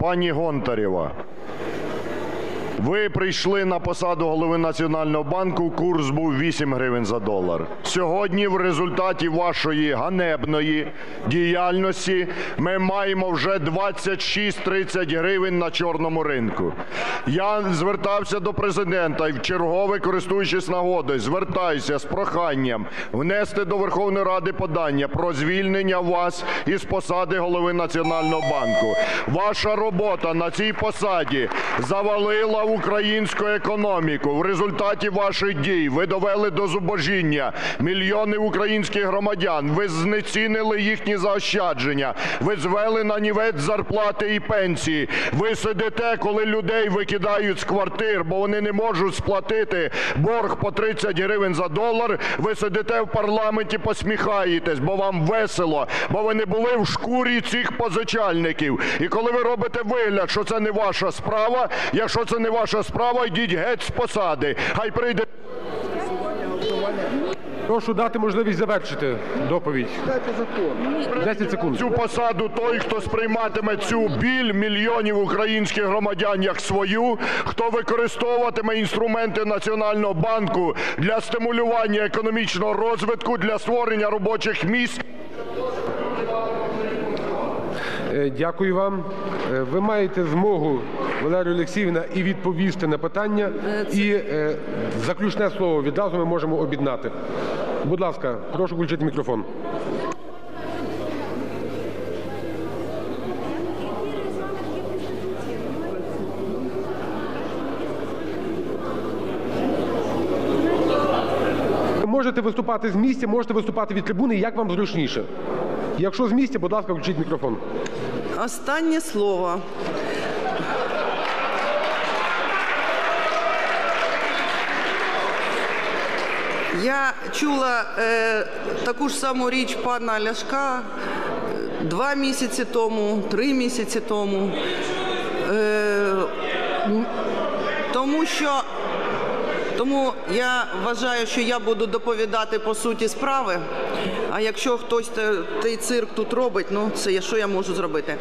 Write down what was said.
Пані Гонтарєва, ви прийшли на посаду голови Національного банку, курс був 8 гривень за долар. Сьогодні в результаті вашої ганебної діяльності ми маємо вже 26-30 гривень на чорному ринку. Я звертався до Президента і вчергове, користуючись нагодою, звертаюся з проханням внести до Верховної Ради подання про звільнення вас із посади голови Національного банку. Ваша робота на цій посаді завалила українську економіку. В результаті ваших дій ви довели до зубожіння мільйони українських громадян. Ви знецінили їхні заощадження. Ви звели на нівець зарплати і пенсії. Ви сидите, коли людей викидають з квартир, бо вони не можуть сплатити борг по 30 гривень за долар. Ви сидите в парламенті, посміхаєтесь, бо вам весело, бо ви не були в шкурі цих позичальників. І коли ви робите вигляд, що це не ваша справа, якщо це не ваша справа, йдіть геть з посади. Хай прийде. Прошу дати можливість завершити доповідь. 10 секунд. цю посаду той, хто сприйматиме цю біль мільйонів українських громадян як свою, хто використовуватиме інструменти Національного банку для стимулювання економічного розвитку, для створення робочих місць. Е, Дякую вам. Е, Ви маєте змогу, Валерія Олексіївна, і відповісти на питання, і е, заключне слово відразу ми можемо об'єднати. Будь ласка, прошу включити мікрофон. Можете виступати з місця, можете виступати від трибуни, як вам зручніше. Якщо з місця, будь ласка, включіть мікрофон. Останнє слово. Я чула е, таку ж саму річ пана Ляшка е, два місяці тому, три місяці тому. Е, тому що тому я вважаю, що я буду доповідати по суті справи. А якщо хтось той цирк тут робить, ну це що я можу зробити?